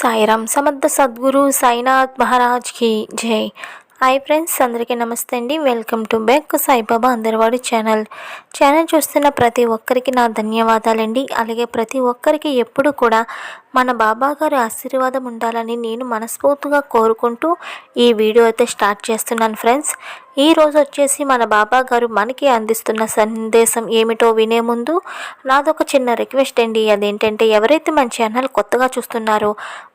సాయిరామ్. సమర్థ సద్గురు సాయినాథ్ మహారాజ్కి జై. హాయ్ ఫ్రెండ్స్ అందరికీ నమస్తే అండి. వెల్కమ్ టు బ్యాక్ సాయిబాబా అందరివాడి ఛానల్. ఛానల్ చూస్తున్న ప్రతి ఒక్కరికి నా ధన్యవాదాలండి. అలాగే ప్రతి ఒక్కరికి ఎప్పుడు కూడా మన బాబా గారి ఆశీర్వాదం ఉండాలని నేను మనస్ఫూర్తిగా కోరుకుంటూ ఈ వీడియో అయితే స్టార్ట్ చేస్తున్నాను ఫ్రెండ్స్. ఈ రోజు వచ్చేసి మన బాబా గారు మనకి అందిస్తున్న సందేశం ఏమిటో వినే ముందు నాదొక చిన్న రిక్వెస్ట్ అండి. అదేంటంటే ఎవరైతే మన ఛానల్ కొత్తగా చూస్తున్నారో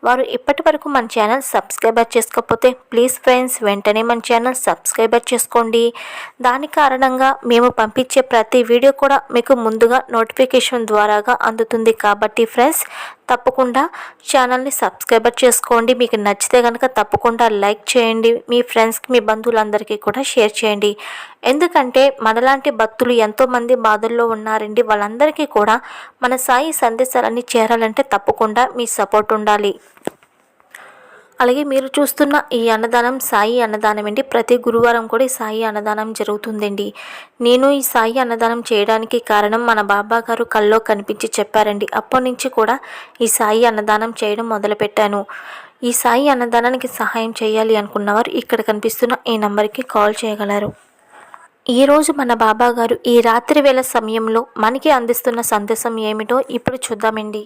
వారు ఇప్పటి వరకు మన ఛానల్ సబ్స్క్రైబర్ చేసుకోకపోతే ప్లీజ్ ఫ్రెండ్స్ వెంటనే మన ఛానల్ సబ్స్క్రైబర్ చేసుకోండి. దాని కారణంగా మేము పంపించే ప్రతి వీడియో కూడా మీకు ముందుగా నోటిఫికేషన్ ద్వారాగా అందుతుంది కాబట్టి ఫ్రెండ్స్ తప్పకుండా ఛానల్ని సబ్స్క్రైబర్ చేసుకోండి. మీకు నచ్చితే కనుక తప్పకుండా లైక్ చేయండి. మీ ఫ్రెండ్స్కి మీ బంధువులందరికీ కూడా షేర్ చేయండి. ఎందుకంటే మనలాంటి భక్తులు ఎంతోమంది బాధల్లో ఉన్నారండి. వాళ్ళందరికీ కూడా మన సాయి సందేశాలన్నీ చేరాలంటే తప్పకుండా మీ సపోర్ట్ ఉండాలి. అలాగే మీరు చూస్తున్న ఈ అన్నదానం సాయి అన్నదానం అండి. ప్రతి గురువారం కూడా ఈ సాయి అన్నదానం జరుగుతుందండి. నేను ఈ సాయి అన్నదానం చేయడానికి కారణం మన బాబా గారు కల్లో కనిపించి చెప్పారండి. అప్పటి నుంచి కూడా ఈ సాయి అన్నదానం చేయడం మొదలుపెట్టాను. ఈ సాయి అన్నదానానికి సహాయం చేయాలి అనుకున్నవారు ఇక్కడ కనిపిస్తున్న ఈ నంబర్కి కాల్ చేయగలరు. ఈరోజు మన బాబా గారు ఈ రాత్రి వేళ సమయంలో మనకి అందిస్తున్న సందేశం ఏమిటో ఇప్పుడు చూద్దామండి.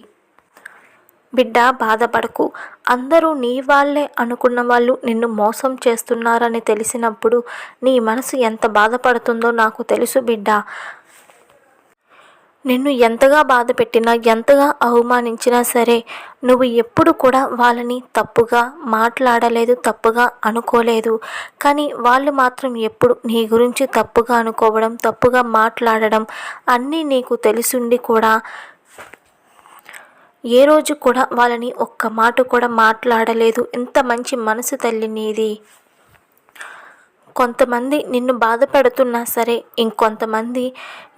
బిడ్డ బాధపడకు. అందరూ నీ వాళ్ళే అనుకున్న వాళ్ళు నిన్ను మోసం చేస్తున్నారని తెలిసినప్పుడు నీ మనసు ఎంత బాధపడుతుందో నాకు తెలుసు బిడ్డ. నిన్ను ఎంతగా బాధ పెట్టినా ఎంతగా అవమానించినా సరే నువ్వు ఎప్పుడు కూడా వాళ్ళని తప్పుగా మాట్లాడలేదు తప్పుగా అనుకోలేదు. కానీ వాళ్ళు మాత్రం ఎప్పుడు నీ గురించి తప్పుగా అనుకోవడం తప్పుగా మాట్లాడడం అన్నీ నీకు తెలిసుండి కూడా ఏ రోజు కూడా వాళ్ళని ఒక్క మాట కూడా మాట్లాడలేదు. ఎంత మంచి మనసు తల్లి నీది కొంతమంది నిన్ను బాధ పెడుతున్నా సరే ఇంకొంతమంది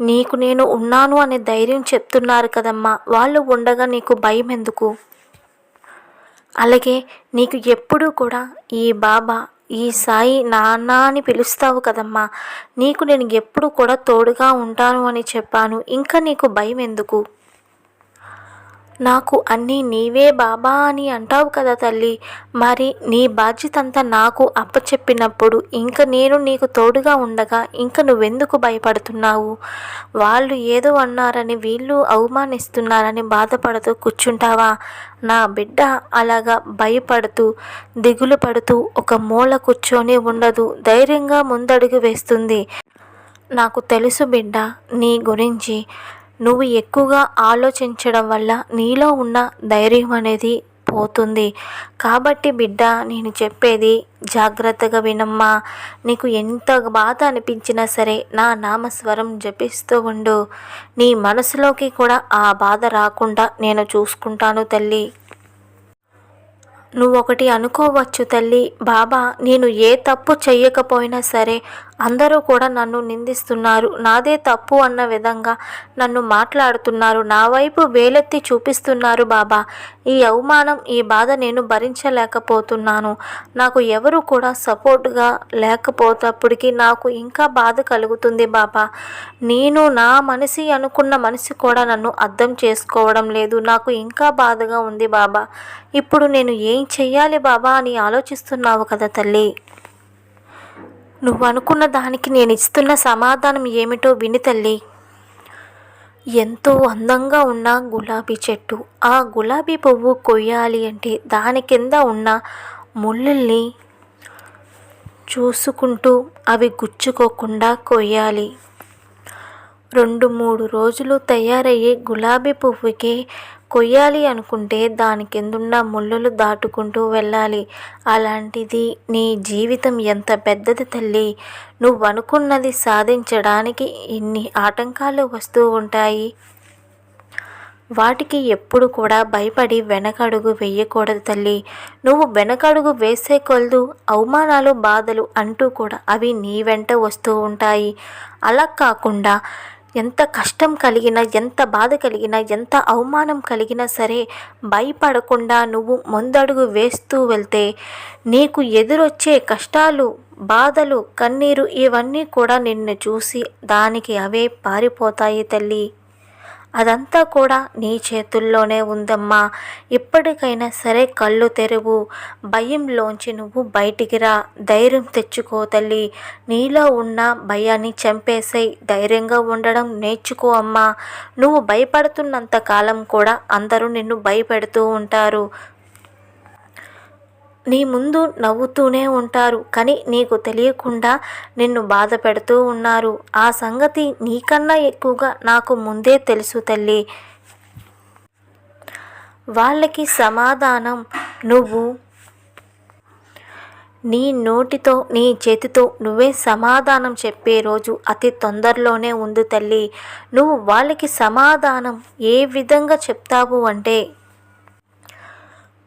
నీకు నేను ఉన్నాను అనే ధైర్యం చెప్తున్నారు కదమ్మా. వాళ్ళు ఉండగా నీకు భయం ఎందుకు? అలాగే నీకు ఎప్పుడూ కూడా ఈ బాబా ఈ సాయి నాన్న అని పిలుస్తావు కదమ్మా. నీకు నేను ఎప్పుడు కూడా తోడుగా ఉంటాను అని చెప్పాను. ఇంకా నీకు భయం ఎందుకు? నాకు అన్నీ నీవే బాబా అని అంటావు కదా తల్లి. మరి నీ బాధ్యత అంతా నాకు అప్పచెప్పినప్పుడు ఇంక నేను నీకు తోడుగా ఉండగా ఇంక నువ్వెందుకు భయపడుతున్నావు? వాళ్ళు ఏదో అన్నారని వీళ్ళు అవమానిస్తున్నారని బాధపడుతూ కూర్చుంటావా? నా బిడ్డ అలాగా భయపడుతూ దిగులు పడుతూ ఒక మూల కూర్చొని ఉండదు. ధైర్యంగా ముందడుగు వేస్తుంది. నాకు తెలుసు బిడ్డ నీ గురించి. నువ్వు ఎక్కువగా ఆలోచించడం వల్ల నీలో ఉన్న ధైర్యం అనేది పోతుంది. కాబట్టి బిడ్డ నేను చెప్పేది జాగ్రత్తగా వినమ్మా. నీకు ఎంత బాధ అనిపించినా సరే నా నామస్వరం జపిస్తూ ఉండు. నీ మనసులోకి కూడా ఆ బాధ రాకుండా నేను చూసుకుంటాను తల్లి. నువ్వు ఒకటి అనుకోవచ్చు తల్లి. బాబా నేను ఏ తప్పు చేయకపోయినా సరే అందరూ కూడా నన్ను నిందిస్తున్నారు. నాదే తప్పు అన్న విధంగా నన్ను మాట్లాడుతున్నారు. నా వైపు వేలెత్తి చూపిస్తున్నారు బాబా. ఈ అవమానం ఈ బాధ నేను భరించలేకపోతున్నాను. నాకు ఎవరు కూడా సపోర్ట్గా లేకపోతప్పటికి నాకు ఇంకా బాధ కలుగుతుంది బాబా. నేను నా మనిషి అనుకున్న మనిషి కూడా నన్ను అర్థం చేసుకోవడం లేదు. నాకు ఇంకా బాధగా ఉంది బాబా. ఇప్పుడు నేను ఏం చెయ్యాలి బాబా అని ఆలోచిస్తున్నావు కదా తల్లి? నువ్వు అనుకున్న దానికి నేను ఇస్తున్న సమాధానం ఏమిటో విని తల్లి. ఎంతో అందంగా ఉన్న గులాబీ చెట్టు. ఆ గులాబీ పువ్వు కొయ్యాలి అంటే దాని కింద ఉన్న ముళ్ళుల్ని చూసుకుంటూ అవి గుచ్చుకోకుండా కొయ్యాలి. రెండు మూడు రోజులు తయారయ్యే గులాబీ పువ్వుకి కొయ్యాలి అనుకుంటే దాని కిందున్న ముళ్ళులు దాటుకుంటూ వెళ్ళాలి. అలాంటిది నీ జీవితం ఎంత పెద్దది తల్లి. నువ్వు అనుకున్నది సాధించడానికి ఇన్ని ఆటంకాలు వస్తూ ఉంటాయి. వాటికి ఎప్పుడు కూడా భయపడి వెనకడుగు వేయకూడదు తల్లి. నువ్వు వెనకడుగు వేసే కొలదు అవమానాలు బాధలు అంటూ కూడా అవి నీ వెంట వస్తూ ఉంటాయి. అలా కాకుండా ఎంత కష్టం కలిగినా ఎంత బాధ కలిగినా ఎంత అవమానం కలిగినా సరే భయపడకుండా నువ్వు ముందడుగు వేస్తూ వెళ్తే నీకు ఎదురొచ్చే కష్టాలు బాధలు కన్నీరు ఇవన్నీ కూడా నిన్ను చూసి దానికి అవే పారిపోతాయి తల్లి. అదంతా కూడా నీ చేతుల్లోనే ఉందమ్మా. ఇప్పటికైనా సరే కళ్ళు తెరువు. భయంలోంచి నువ్వు బయటికి రా. ధైర్యం తెచ్చుకో తల్లి. నీలో ఉన్న భయాన్ని చంపేసే ధైర్యంగా ఉండడం నేర్చుకో అమ్మా. నువ్వు భయపడుతున్నంత కాలం కూడా అందరూ నిన్ను భయపెడుతూ ఉంటారు. నీ ముందు నవ్వుతూనే ఉంటారు కానీ నీకు తెలియకుండా నిన్ను బాధ పెడుతూ ఉన్నారు. ఆ సంగతి నీకన్నా ఎక్కువగా నాకు ముందే తెలుసు తల్లి. వాళ్ళకి సమాధానం నువ్వు నీ నోటితో నీ చేతితో నువ్వే సమాధానం చెప్పే రోజు అతి తొందరలోనే ఉంది తల్లి. నువ్వు వాళ్ళకి సమాధానం ఏ విధంగా చెప్తావు అంటే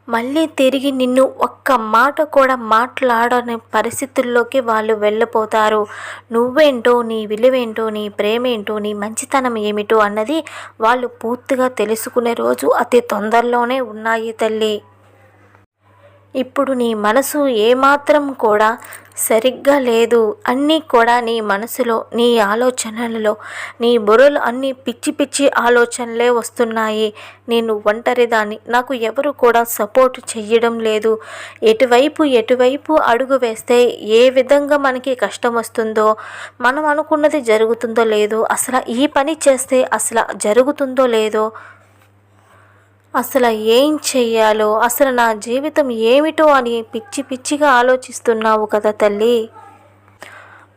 మళ్ళీ తిరిగి నిన్ను ఒక్క మాట కూడా మాట్లాడని పరిస్థితుల్లోకి వాళ్ళు వెళ్ళిపోతారు. నువ్వేంటో నీ విలువేంటో నీ ప్రేమేంటో నీ మంచితనం ఏమిటో అన్నది వాళ్ళు పూర్తిగా తెలుసుకునే రోజు అతి తొందరలోనే ఉన్నాయి తల్లి. ఇప్పుడు నీ మనసు ఏమాత్రం కూడా సరిగ్గా లేదు అన్నీ కూడా నీ మనసులో నీ ఆలోచనలలో నీ బుర్రలు అన్నీ పిచ్చి పిచ్చి ఆలోచనలే వస్తున్నాయి. నేను ఒంటరిదాన్ని. నాకు ఎవరు కూడా సపోర్ట్ చెయ్యడం లేదు. ఎటువైపు ఎటువైపు అడుగు వేస్తే ఏ విధంగా మనకి కష్టం వస్తుందో మనం అనుకున్నది జరుగుతుందో లేదో అసలు ఈ పని చేస్తే అసలు జరుగుతుందో లేదో అసలు ఏం చెయ్యాలో? అసలు నా జీవితం ఏమిటో అని పిచ్చి పిచ్చిగా ఆలోచిస్తున్నావు కదా తల్లి.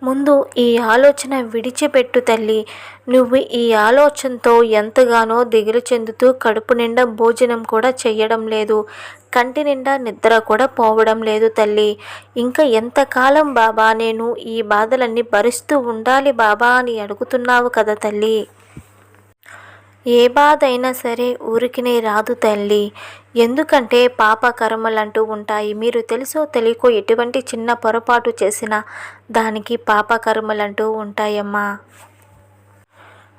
ముందు ఈ ఆలోచన విడిచిపెట్టు తల్లి. నువ్వు ఈ ఆలోచనతో ఎంతగానో దిగులు చెందుతూ కడుపు నిండా భోజనం కూడా చేయడం లేదు. కంటి నిండా నిద్ర కూడా పోవడం లేదు తల్లి. ఇంకా ఎంతకాలం బాబా నేను ఈ బాధలన్నీ భరిస్తూ ఉండాలి బాబా అని అడుగుతున్నావు కదా తల్లి. ఏ బాధ అయినా సరే ఊరికినే రాదు తల్లి. ఎందుకంటే పాప కర్మలంటూ ఉంటాయి. మీరు తెలుసో తెలియకో ఎటువంటి చిన్న పొరపాటు చేసినా దానికి పాప కర్మలంటూ ఉంటాయమ్మా.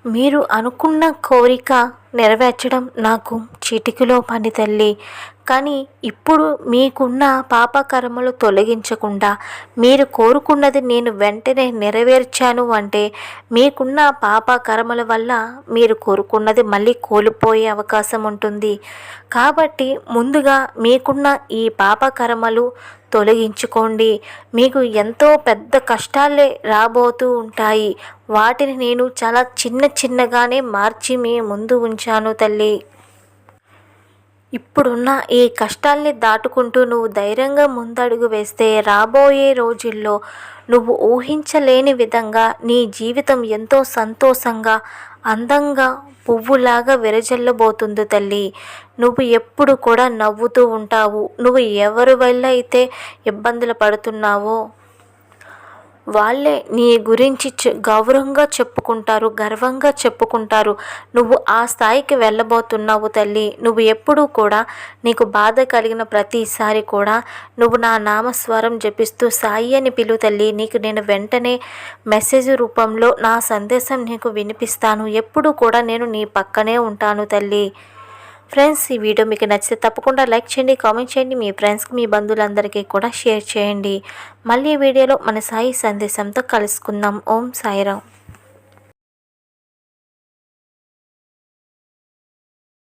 మీరు అనుకున్న కోరిక నెరవేర్చడం నాకు చిటికిలో పని తల్లి. కానీ ఇప్పుడు మీకున్న పాపకర్మలు తొలగించకుండా మీరు కోరుకున్నది నేను వెంటనే నెరవేర్చాను అంటే మీకున్న పాపకర్మల వల్ల మీరు కోరుకున్నది మళ్ళీ కోల్పోయే అవకాశం ఉంటుంది. కాబట్టి ముందుగా మీకున్న ఈ పాపకర్మలు తొలగించుకోండి. మీకు ఎంతో పెద్ద కష్టాలే రాబోతూ ఉంటాయి. వాటిని నేను చాలా చిన్న చిన్నగానే మార్చి మీ ముందు ఉంచాను తల్లి. ఇప్పుడున్న ఈ కష్టాల్ని దాటుకుంటూ నువ్వు ధైర్యంగా ముందడుగు వేస్తే రాబోయే రోజుల్లో నువ్వు ఊహించలేని విధంగా నీ జీవితం ఎంతో సంతోషంగా అందంగా పువ్వులాగా విరజల్లబోతుంది తల్లి. నువ్వు ఎప్పుడు కూడా నవ్వుతూ ఉంటావు. నువ్వు ఎవరి వల్ల అయితే ఇబ్బందులు పడుతున్నావో వాళ్ళే నీ గురించి గౌరవంగా చెప్పుకుంటారు గర్వంగా చెప్పుకుంటారు. నువ్వు ఆ స్థాయికి వెళ్ళబోతున్నావు తల్లి. నువ్వు ఎప్పుడూ కూడా నీకు బాధ కలిగిన ప్రతిసారి కూడా నువ్వు నా నామస్వరం జపిస్తూ సాయి అని పిలు తల్లి. నీకు నేను వెంటనే మెసేజ్ రూపంలో నా సందేశం నీకు వినిపిస్తాను. ఎప్పుడు కూడా నేను నీ పక్కనే ఉంటాను తల్లి. ఫ్రెండ్స్ ఈ వీడియో మీకు నచ్చితే తప్పకుండా లైక్ చేయండి కామెంట్ చేయండి మీ ఫ్రెండ్స్కి మీ బంధువులందరికీ కూడా షేర్ చేయండి. మళ్ళీ వీడియోలో మన సాయి సందేశంతో కలుసుకుందాం. ఓం సాయిరామ్.